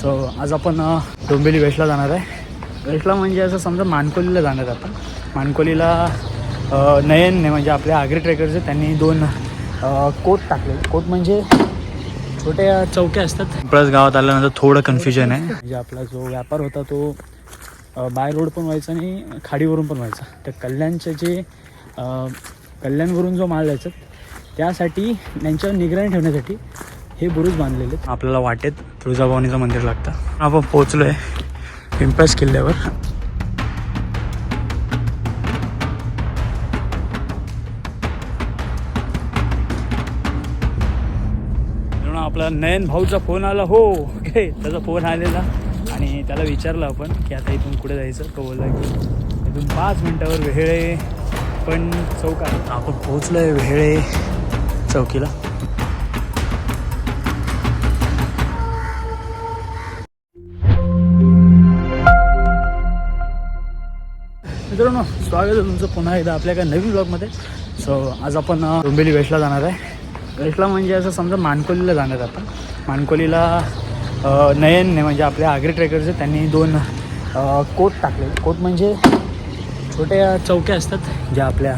So आज आपण डोंबिवली वेस्टला जाणार आहे. वेस्टला म्हणजे असं समजा मानकोलीला जाणार आहे आपण मानकोलीला नयनने म्हणजे आपल्या आगरी ट्रेकरचे त्यांनी दोन कोट टाकले. कोट म्हणजे छोट्या चौक्या असतात. प्लस गावात आल्यानंतर थोडं कन्फ्युजन आहे. म्हणजे आपला जो व्यापार होता तो बाय रोड पण व्हायचा आणि खाडीवरून पण व्हायचा. तर कल्याणचे जे कल्याणवरून जो माल जायचा त्यासाठी त्यांच्यावर निगराणी ठेवण्यासाठी हे बुरुज बांधलेले आहेत. आपल्याला वाटेत तुळजाभवानीचं मंदिर लागतं. आपण पोचलो आहे पिंपळस किल्ल्यावर आपला नयन भाऊचा फोन आला. हो ओके त्याचा फोन आलेला. आणि त्याला विचारलं आपण की आता इथून कुठे जायचं? तो बोलला की इथून पाच मिनटावर वेहेळे पण चौक आहे आपण पोहोचलो आहे वेहेळे चौकीला. मित्रांनो स्वागत आहे तुमचं पुन्हा एकदा आपल्या एका नवीन ब्लॉगमध्ये सो आज आपण डोंबिवली वेस्टला जाणार आहे. वेस्टला म्हणजे असं समजा मानकोलीला जाणार आहे आपण. मानकोलीला नयनने म्हणजे आपल्या आगरी ट्रेकरचे त्यांनी दोन कोट टाकले. कोट म्हणजे छोट्या चौक्या असतात ज्या आपल्या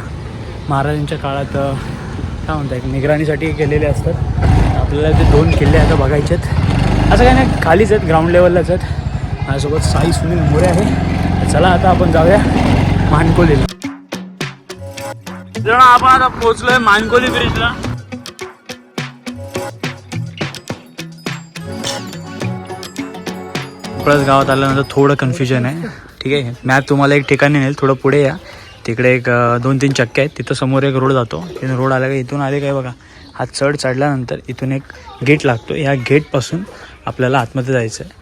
महाराजांच्या काळात काय म्हणतात एक निगराणीसाठी केलेले असतात. आपल्याला ते दोन किल्ले आता बघायचे आहेत. असं काही नाही खालीच आहेत ग्राउंड लेवललाच आहेत. माझ्यासोबत साई सुनील मोरे आहे. चला आता आपण जाऊया. मानकोलीला. आपण आता पोहोचलोय मानकोली ब्रिजला प्लस गावात आल्यानंतर थोडं कन्फ्युजन आहे. ठीक आहे? मॅप तुम्हाला एक ठिकाणी नेल थोडं पुढे या. तिकडे एक दोन तीन चक्के आहेत. तिथं समोर एक रोड जातो. तिथून रोड आला का? इथून आले काय बघा. हा चढ चढल्यानंतर इथून एक गेट लागतो ह्या गेटपासून आपल्याला आतमध्ये जायचं आहे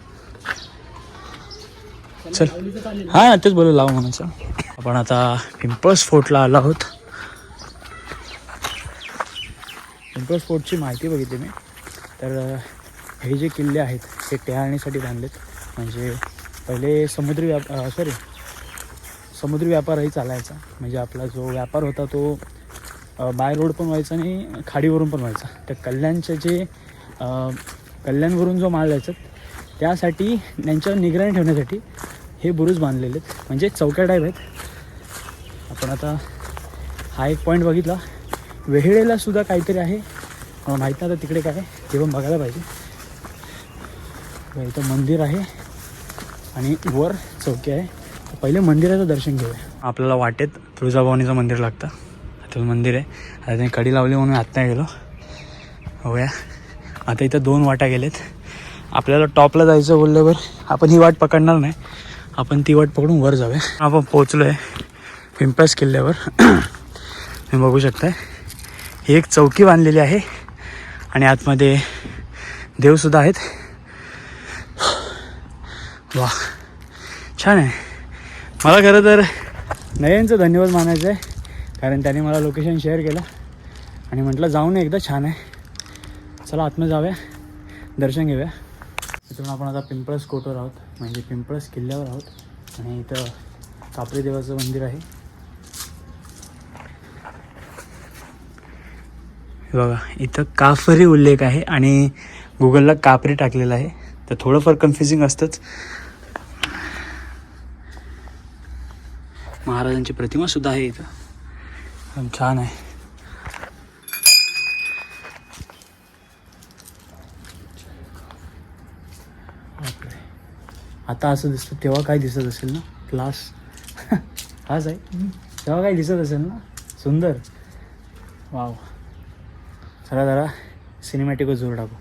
चल. हां तेच बोलू लाव म्हणायचं. आपण आता पिंपल्स फोर्टला आलो आहोत. पिंपल्स फोर्टची माहिती बघितली मी. तर हे जे किल्ले आहेत ते टेहाळणीसाठी बांधलेत. म्हणजे पहिले समुद्री व्याप सॉरी समुद्री व्यापारही चालायचा. म्हणजे आपला जो व्यापार होता तो बाय रोड पण व्हायचा आणि खाडीवरून पण व्हायचा. तर कल्याणचे जे कल्याणवरून जो माल जायचा त्यासाठी त्यांच्यावर निगराणी ठेवण्यासाठी हे बुरुज बांधलेले आहेत. म्हणजे चौक्या टाईप आहेत. आपण आता हा एक पॉईंट बघितला. वेहेळेला सुद्धा काहीतरी आहे. मला माहीत नाही आता तिकडे काय ते पण बघायला पाहिजे. इथं मंदिर आहे. आणि वर चौकी आहे. पहिले मंदिराचं दर्शन घेऊया. आपल्याला वाटेत तुळजाभवानीचं मंदिर लागतं. आता मंदिर आहे. आता त्यांनी कडी लावली म्हणून आत्ता गेलो. होया आता इथं दोन वाटा गेलेत. आपल्याला टॉपला जायचं बोलल्यावर आपण ही वाट पकडणार नाही. आपण ती वाट पकडून वर जाऊया. आपण पोहोचलो आहे पिंपळस किल्ल्यावर. तुम्ही बघू शकताय. ही एक चौकी बांधलेली आहे आणि आतमध्ये देवसुद्धा आहेत. वा छान आहे. मला खरं तर नयनचं धन्यवाद मानायचं आहे. कारण त्याने मला लोकेशन शेअर केलं. आणि म्हटलं जाऊन एकदा छान आहे. चला आतमध्ये जाऊया. दर्शन घेऊया. इथून आपण आता पिंपळस कोटवर आहोत. म्हणजे पिंपळस किल्ल्यावर आहोत. आणि इथं कापरी देवाचं मंदिर आहे. बघा इथं काफरी उल्लेख आहे आणि गुगलला कापरी टाकलेलं आहे. तर थोडंफार कन्फ्युजिंग असतंच. महाराजांची प्रतिमा सुद्धा आहे इथं. छान आहे. आता असं दिसतं तेव्हा काय दिसत असेल ना? क्लास हाच आहे. तेव्हा काय दिसत असेल ना? सुंदर. वाव चला जरा सिनेमॅटिकच जोर टाकू.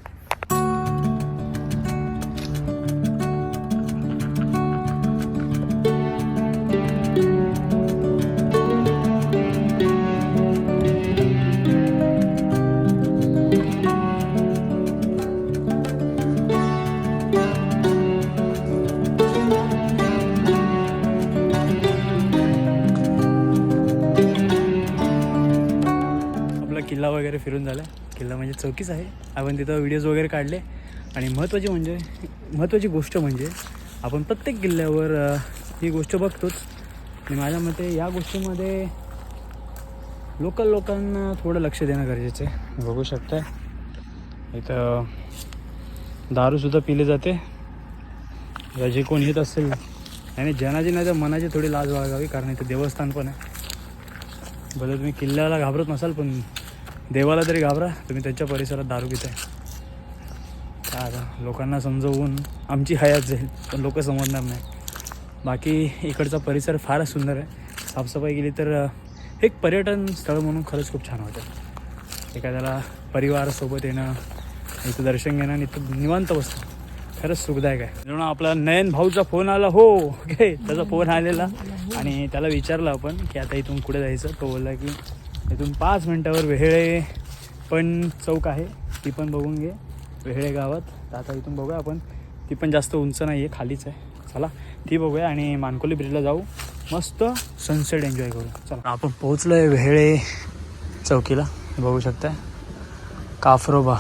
म्हणजे चौकीच आहे. आपण तिथं व्हिडिओज वगैरे काढले. आणि महत्त्वाची म्हणजे महत्त्वाची गोष्ट म्हणजे आपण प्रत्येक किल्ल्यावर ही गोष्ट बघतोच. आणि माझ्या मते या गोष्टीमध्ये लोकल लोकांना थोडं लक्ष देणं गरजेचं आहे. बघू शकताय. इथं दारूसुद्धा पिले जाते. जे कोण येत असेल. आणि जनाची नाही तर मनाची थोडी लाज बाळगावी कारण इथे देवस्थान पण आहे. भले तुम्ही किल्ल्याला घाबरत नसाल पण देवाला तरी घाबरा. तुम्ही त्यांच्या परिसरात दारू पिताय. काय आता लोकांना समजवून आमची हयात जाईल पण लोक समजणार नाही. बाकी इकडचा परिसर फारच सुंदर आहे. साफसफाई केली तर एक पर्यटन स्थळ म्हणून खरंच खूप छान वाटतं एखाद्याला परिवारासोबत येणं इथं दर्शन घेणं आणि इथं निवांत बसणं खरंच सुखदायक आहे. म्हणून आपला नयन भाऊचा फोन आला. हो ओके त्याचा फोन आलेला. आणि त्याला विचारलं आपण की आता इथून कुठे जायचं? तो बोलला की इथून पाच मिनटावर वेहेळे पण चौक आहे ती पण बघून घे वेहेळे गावात. तर आता इथून बघूया आपण. ती पण जास्त उंच नाही आहे खालीच आहे. चला ती बघूया आणि मानकोली ब्रिजला जाऊ. मस्त सनसेट एन्जॉय करू. चला. आपण पोहोचलो आहे वेहेळे चौकीला. बघू शकता काफरोबा.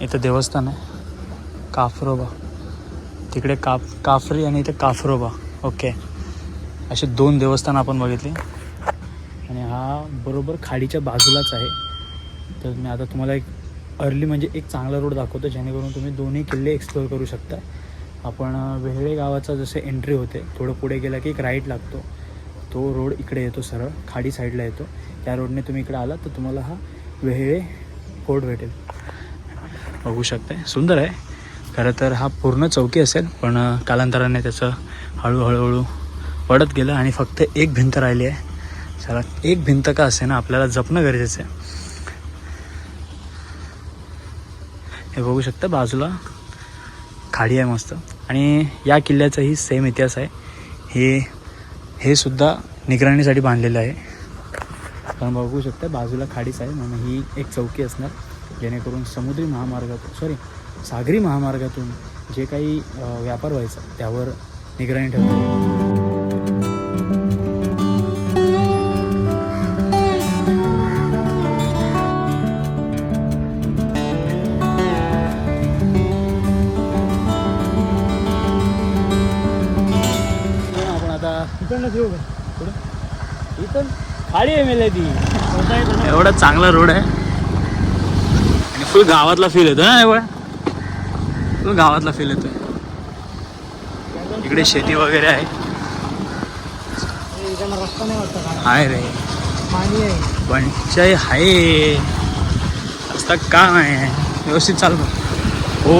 इथं देवस्थान आहे. काफरोबा. तिकडे काफ काफरी आणि इथे काफरोबा. ओके. असे दोन देवस्थान आपण बघितले. आणि हा बरोबर खाडीच्या बाजूलाच आहे. तर मी आता तुम्हाला एक अर्ली म्हणजे एक चांगला रोड दाखवतो जेणेकरून तुम्ही दोन्ही किल्ले एक्सप्लोअर करू शकता. आपण वेहळे गावाचा जसे एंट्री होते थोडं पुढे गेला की एक राईट लागतो. तो रोड इकडे येतो सरळ खाडी साईडला येतो. त्या रोडने तुम्ही इकडे आलात तर तुम्हाला हा वेहळे फोर्ट भेटेल. बघू शकता. सुंदर आहे. खरं तर हा पूर्ण चौकी असेल पण कालांतराने त्याचं हळूहळूहळू पडत गेलं आणि फक्त एक भिंत राहिली आहे. चला एक भिंत का असे ना आपल्याला जपणं गरजेचं आहे. हे बघू शकता बाजूला खाडी आहे मस्त. आणि या किल्ल्याचाही सेम इतिहास आहे. हे हे सुद्धा निगराणीसाठी बांधलेलं आहे. आपण बघू शकता बाजूला खाडीच आहे म्हणून ही एक चौकी असणार. जेणेकरून समुद्री महामार्गातून सॉरी सागरी महामार्गातून जे काही व्यापार व्हायचा त्यावर निगराणी ठेवतो पुढं खाडी आहे मेले ती एवढा चांगला रोड आहे. आणि फुल गावातला फील येतो ना एवढा? फुल गावातला फील येतो इकडे शेती वगैरे आहे. हाय आहे रे पंचाई आहे रस्ता काम आहे व्यवस्थित चालू ओ.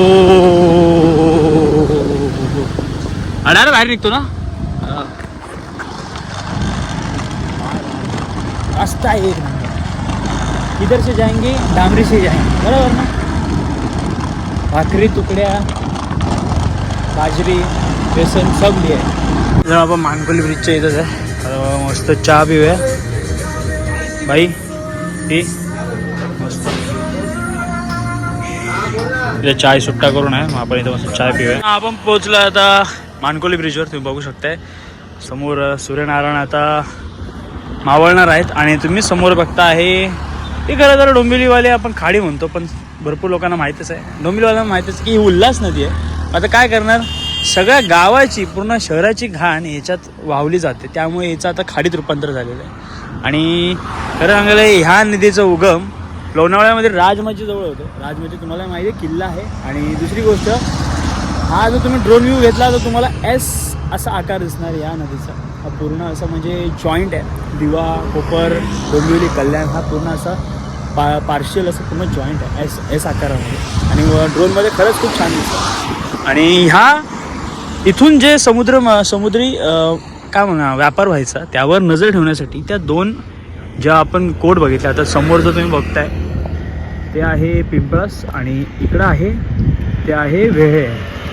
अडायला बाहेर निघतो ना? रास्ता है एक नंबर। इधर से जाएंगे डामरी से जाएंगे। बराबर ना? भाकरी तुकड्या बाजरी बेसन सब लिए। जर आपण मानकोली ब्रिजच्या इथंच आहे मस्त चहा पिऊया भाई टी। मस्त। इथे चाय सुट्टा करून आहे मग आपण इथं मस्त चाय पिऊया आपण पोहोचलो आता मानकोली ब्रिजवर तुम्ही बघू शकताय समोर सूर्यनारायण आता। मावळणार आहेत आणि तुम्ही समोर बघता आहे हे खरं तर डोंबिवलीवाले आपण खाडी म्हणतो पण भरपूर लोकांना माहीतच आहे. डोंबिवलीवाल्यांना माहीतच की ही उल्हास नदी आहे. आता काय करणार? सगळ्या गावाची पूर्ण शहराची घाण याच्यात वाहवली जाते. त्यामुळे याचं आता खाडीत रूपांतर झालेलं आहे. आणि खरं सांगायला ह्या नदीचं उगम लोणावळ्यामध्ये राजमाची होतं होतो. राजमाची तुम्हाला माहिती आहे किल्ला आहे. आणि दुसरी गोष्ट हा जर तुम्ही ड्रोन व्ह्यू घेतला तर तुम्हाला एस असा आकार दिसणार या नदीचा. हा पूर्ण असा म्हणजे जॉईंट आहे. दिवा कोपर डोंबिवली कल्याण हा पूर्ण असा पा पार्शियल असं पूर्ण जॉईंट आहे. एस एस आकारामध्ये. आणि ड्रोनमध्ये खरंच खूप छान दिसतं. आणि ह्या इथून जे समुद्र म- समुद्री काय म्हणा व्यापार व्हायचा त्यावर नजर ठेवण्यासाठी त्या दोन ज्या आपण कोट बघितल्या आता समोर जो तुम्ही बघताय ते आहे पिंपळस आणि इकडं आहे ते आहे वेहे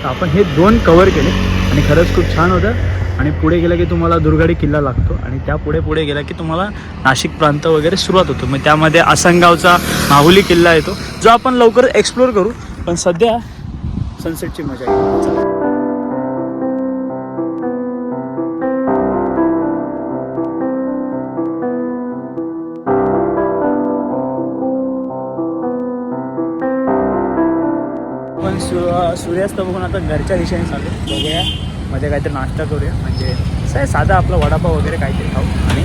आपण हे दोन कवर केले. आणि खरंच खूप छान होतं. आणि पुढे गेलं की तुम्हाला दुर्गाडी किल्ला लागतो आणि त्या पुढे पुढे गेला की तुम्हाला नाशिक प्रांत वगैरे सुरुवात होतो. मग त्यामध्ये आसनगावचा माहुली किल्ला येतो जो आपण लवकर एक्सप्लोर करू पण सध्या सनसेटची मजा येईल पण सूर्यास्त बघून आता घरच्या दिशेने चालू बघूया. मध्ये काहीतरी नाश्ता करूया. म्हणजे असं आहे साधा आपला वडापाव वगैरे काहीतरी खाऊ आणि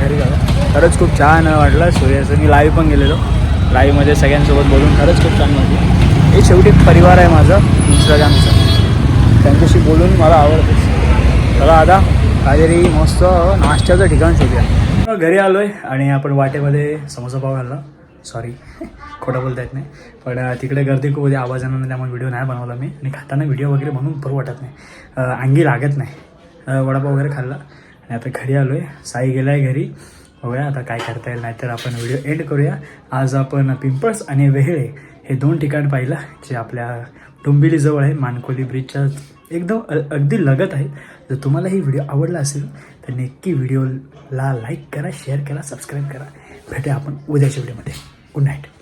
घरी जाऊया. खरंच खूप छान वाटलं. सूर्याचं मी लाईव्ह पण गेलेलो. लाईव्हमध्ये सगळ्यांसोबत बोलून खरंच खूप छान वाटलं. हे शेवटी परिवार आहे माझं इंस्टाग्रामचं त्यांच्याशी बोलून मला आवडते. चला आता काहीतरी मस्त नाश्त्याचं ठिकाण शोधूया. घरी आलो आहे आणि आपण वाटेमध्ये समोसा पाव घालला सॉरी खोटं बोलता येत नाही. पण तिकडे गर्दी खूप होती आवाज नाही त्यामुळे व्हिडिओ नाही बनवला मी. आणि खाताना व्हिडिओ वगैरे बनवून बरं वाटत नाही. अंगी लागत नाही. वडापाव वगैरे खाल्ला. आणि आता घरी आलो आहे साई गेला आहे घरी. बघूया आता काय करता येईल. नाहीतर आपण व्हिडिओ एंड करूया. आज आपण पिंपळस आणि वेहळे हे दोन ठिकाण पाहिलं जे आपल्या डोंबिवलीजवळ आहे. मानकोली ब्रिजच्या एकदम अगदी लगत आहे. जर तुम्हाला ही व्हिडिओ आवडला असेल तर नक्की व्हिडिओला लाईक करा शेअर करा सबस्क्राईब करा. भेटूया आपण उद्याच्या व्हिडिओमध्ये good night.